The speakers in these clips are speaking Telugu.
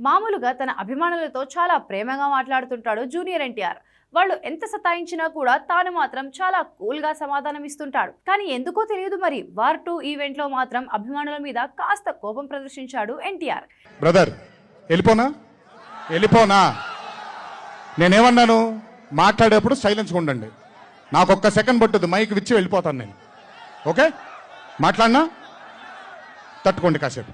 మామూలుగా తన అభిమానులతో చాలా ప్రేమగా మాట్లాడుతుంటాడు జూనియర్ ఎన్టీఆర్. వాళ్ళు ఎంత సతాయించినా కూడా తాను మాత్రం చాలా కూల్గా సమాధానం ఇస్తుంటాడు. కానీ ఎందుకో తెలియదు మరి. వార్ టూ ఈవెంట్లో మాత్రం అభిమానుల మీద కాస్త కోపం ప్రదర్శించాడు ఎన్టీఆర్. బ్రదర్ వెళ్ళిపోనా? వెళ్ళిపోనా? నేనేమన్నాను? మాట్లాడేప్పుడు సైలెన్స్గా ఉండండి. నాకు ఒక్క సెకండ్ పట్టుద్ది. మైక్ విచ్చి వెళ్ళిపోతాను నేను. ఓకే? మాట్లాడినా? తట్టుకోండి కాసేపు.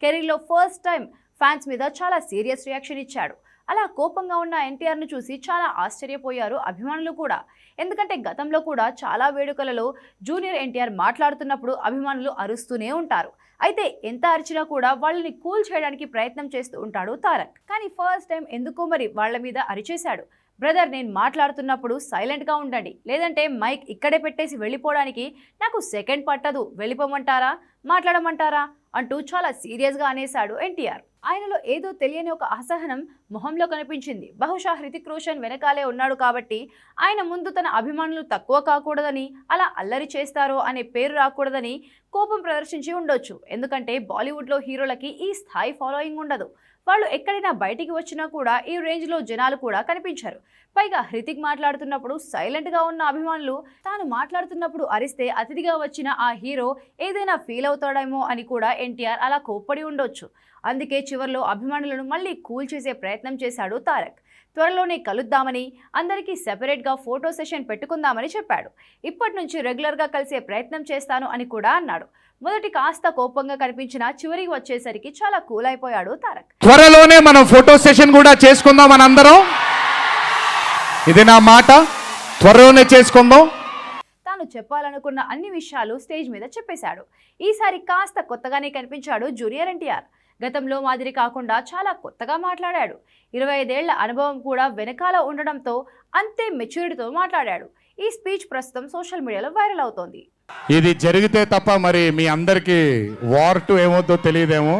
కెరీర్లో ఫస్ట్ టైం ఫ్యాన్స్ మీద చాలా సీరియస్ రియాక్షన్ ఇచ్చాడు. అలా కోపంగా ఉన్న ఎన్టీఆర్ను చూసి చాలా ఆశ్చర్యపోయారు అభిమానులు కూడా. ఎందుకంటే గతంలో కూడా చాలా వేడుకలలో జూనియర్ ఎన్టీఆర్ మాట్లాడుతున్నప్పుడు అభిమానులు అరుస్తూనే ఉంటారు. అయితే ఎంత అరిచినా కూడా వాళ్ళని కూల్ చేయడానికి ప్రయత్నం చేస్తూ ఉంటాడు తారక్. కానీ ఫస్ట్ టైం ఎందుకో మరి వాళ్ళ మీద అరిచేశాడు. బ్రదర్ నేను మాట్లాడుతున్నప్పుడు సైలెంట్గా ఉండండి. లేదంటే మైక్ ఇక్కడే పెట్టేసి వెళ్ళిపోవడానికి నాకు సెకండ్ పట్టదు. వెళ్ళిపోమంటారా? మాట్లాడమంటారా? అంటూ చాలా సీరియస్గా అనేశాడు ఎన్టీఆర్. ఆయనలో ఏదో తెలియని ఒక అసహనం మొహంలో కనిపించింది. బహుశా హృతిక్ రోషన్ వెనకాలే ఉన్నాడు కాబట్టి ఆయన ముందు తన అభిమానులు తక్కువ కాకూడదని అలా అల్లరి చేస్తారో అనే పేరు రాకూడదని కోపం ప్రదర్శించి ఉండొచ్చు. ఎందుకంటే బాలీవుడ్లో హీరోలకి ఈ స్థాయి ఫాలోయింగ్ ఉండదు. వాళ్ళు ఎక్కడైనా బయటికి వచ్చినా కూడా ఈ రేంజ్లో జనాలు కూడా కనిపించారు. పైగా హృతిక్ మాట్లాడుతున్నప్పుడు సైలెంట్గా ఉన్న అభిమానులు తాను మాట్లాడుతున్నప్పుడు అరిస్తే అతిథిగా వచ్చిన ఆ హీరో ఏదైనా ఫీల్ అవుతాడేమో అని కూడా ఎన్టీఆర్ అలా కోప్పడి ఉండొచ్చు. అందుకే చివర్లో అభిమానులను మళ్ళీ కూల్ చేసే ప్రయత్నం చేశాడు తారక్. త్వరలోనే కలుద్దామని అందరికీ సెపరేట్గా ఫోటో సెషన్ పెట్టుకుందామని చెప్పాడు. ఇప్పటి నుంచి రెగ్యులర్గా కలిసే ప్రయత్నం చేస్తాను అని కూడా అన్నాడు. మొదటి కాస్త కోపంగా కనిపించిన చివరికి వచ్చేసరికి చాలా కూల్ అయిపోయాడు తారక్. త్వరలోనే మనం ఫోటో సెషన్ కూడా చేసుకుందాం మనందరం ఇది నా మాట. త్వరలోనే చేసుకుందాం. తాను చెప్పాలనుకున్న అన్ని విషయాలు స్టేజ్ మీద చెప్పేశాడు. ఈసారి కాస్త కొత్తగానే కనిపించాడు జూనియర్ ఎన్టీఆర్. గతంలో మాదిరి కాకుండా చాలా కొత్తగా మాట్లాడాడు. ఇరవై ఐదేళ్ళ అనుభవం కూడా వెనకాల ఉండడంతో అంతే మెచ్యూరిటీతో మాట్లాడాడు. ఈ స్పీచ్ ప్రస్తుతం సోషల్ మీడియాలో వైరల్ అవుతోంది. ఇది జరిగితే తప్ప మరి మీ అందరికీ వార్ టు ఏమవుతో తెలియదేమో?